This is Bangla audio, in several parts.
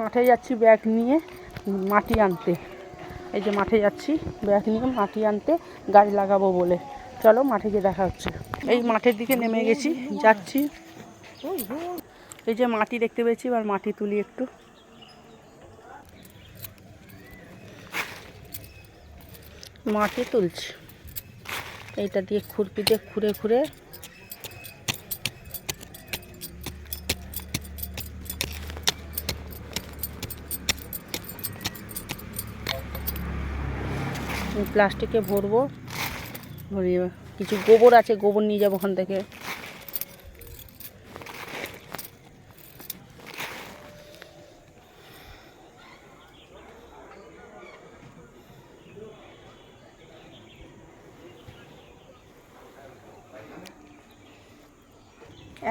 মাঠে যাচ্ছি ব্যাগ নিয়ে মাটি আনতে। এই যে মাঠে যাচ্ছি, ব্যাগ নিয়ে মাটি আনতে গাছ লাগাবো বলে। চলো মাঠে গিয়ে দেখা হচ্ছে। এই মাঠের দিকে নেমে গেছি, যাচ্ছি। এই যে মাটি দেখতে পেয়েছি, এবার মাটি তুলি একটু। মাটি তুলছি। এইটা দিয়ে খুরপি দিয়ে খুঁড়ে খুঁড়ে প্লাস্টিকে ভরবো। ভরিয়ে কিছু গোবর আছে, গোবর নিয়ে যাব ওখান থেকে।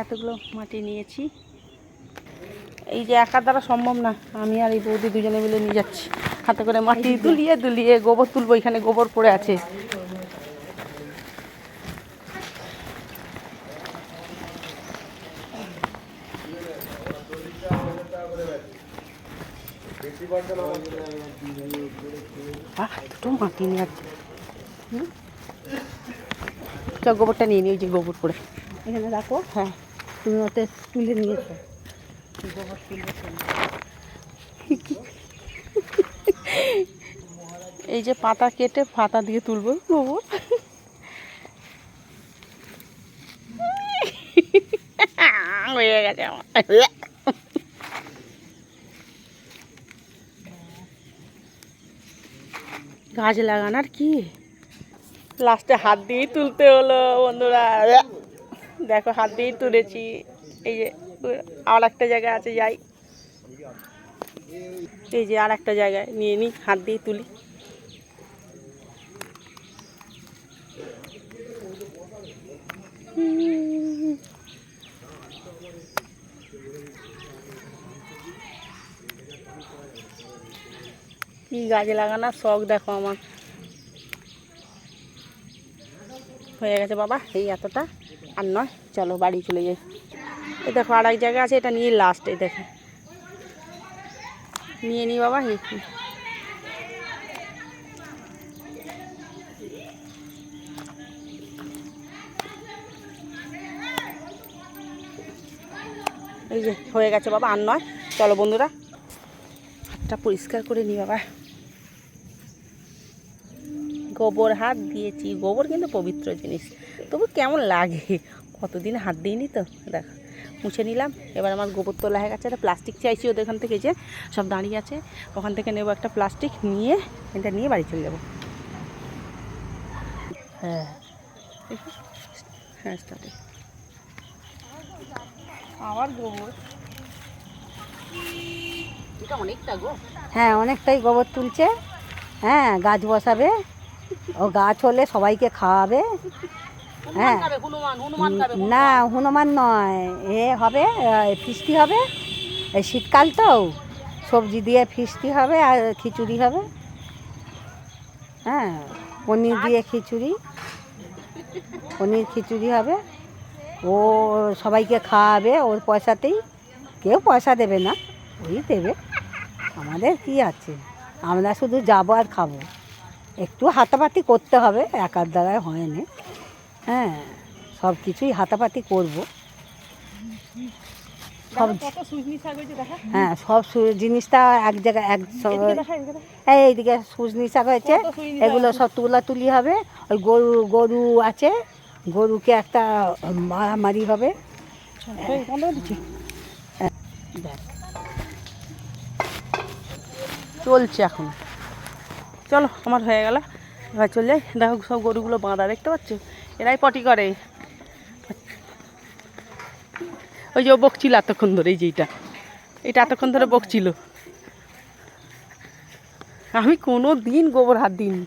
এতগুলো মাটি নিয়েছি। এই যে একা দ্বারা সম্ভব না, আমি আর এই বৌদি দুজনে মিলে নিয়ে যাচ্ছি। হাতে করে মাটি দুলিয়ে দুলিয়ে গোবর তুলবো এখানে গোবর পড়ে আছে। আহ দুটো মাটি নিয়ে? চল গোবরটা নিয়ে নিই ওই যে গোবর করে এখানে রাখো। হ্যাঁ। তুমি ওতে তুলে নিয়েছো গোবর তুলবো। এই যে পাতা কেটে পাতা দিয়ে তুলবো গোবর হয়ে গেছে আমার। গাছ লাগানোর কি? লাস্টে হাত দিয়েই তুলতে হলো, বন্ধুরা। দেখো, হাত দিয়েই তুলেছি। এই যে আর একটা জায়গায় আছে, যাই। এই যে আর একটা জায়গায় নিয়ে নিই, হাত দিয়ে তুলি। কি গাছ লাগানোর শখ দেখো আমার। হয়ে গেছে বাবা, এই এতটা। আর নয়, চলো বাড়ি চলে যাই। এই দেখো আর এক জায়গা আছে, এটা নিয়ে লাস্ট এই দেখো। নিয়ে নি বাবা, এই এই যে, হয়ে গেছে বাবা, আর নয়। চলো বন্ধুরা, হাতটা পরিষ্কার করে নি বাবা। গোবর হাত দিয়েছি গোবর কিন্তু পবিত্র জিনিস। তবু কেমন লাগে? কতদিন হাত দিইনি তো? দেখো মুছে নিলাম। এবার আমার গোবর তোলা হয়ে গেছে। একটা প্লাস্টিক চাইছি ওদের ওখান থেকে যে সব দাঁড়িয়ে আছে। ওখান থেকে নেব একটা প্লাস্টিক নিয়ে এটা নিয়ে বাড়ি চলে যাব। হ্যাঁ হ্যাঁ স্টার্টে আবার গোবর। এটা অনেকটা গো। হ্যাঁ অনেকটাই গোবর তুলছে। হ্যাঁ গাছ বসাবে। ও গাছ হলে সবাইকে খাওয়াবে। হ্যাঁ। না হনুমান নয়। এ হবে ফিস্তি হবে। এই শীতকাল তো। সবজি দিয়ে ফিস্তি হবে আর খিচুড়ি হবে। হ্যাঁ পনির দিয়ে খিচুড়ি। পনির খিচুড়ি হবে। ও সবাইকে খাওয়াবে ওর পয়সাতেই। কেউ পয়সা দেবে না ওই দেবে। আমাদের কি আছে? আমরা শুধু যাব আর খাব। একটু হাতাপাতি করতে হবে একার দ্বারায় হয় না হ্যাঁ সব কিছুই হাতাপাতি করব। সব হ্যাঁ সব জিনিসটা এক জায়গায় এক। এই এইদিকে সুজনি শাক হয়েছে। এগুলো সব তুলা তুলি হবে। ওই গরু গরু আছে। গরুকে একটা মারামারি হবে। ব্যাস। চলছে এখন। চলো, আমার হয়ে গেল। এবার চলে যাই দেখো সব গরুগুলো বাঁধা, দেখতে পাচ্ছ? এরাই পটি করে। ওই যে বকছিল এতক্ষণ ধরে, এই যে এইটা। এটা এতক্ষণ ধরে বকছিল। আমি কোনো দিন গোবর হাত দিইনি।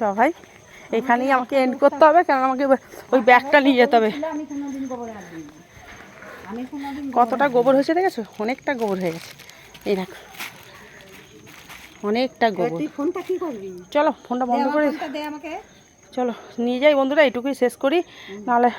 সবাই, এখানেই আমাকে এন্ড করতে হবে, কারণ আমাকে ওই ব্যাগটা নিয়ে যেতে হবে। কতটা গোবর হয়েছে দেখেছ? অনেকটা গোবর হয়ে গেছে। এই দেখো। অনেকটা গোবর। ফোনটা কি করবি? চলো ফোনটা বন্ধ করে চলো নিয়ে যাই বন্ধুরা এটুকুই শেষ করি। নাহলে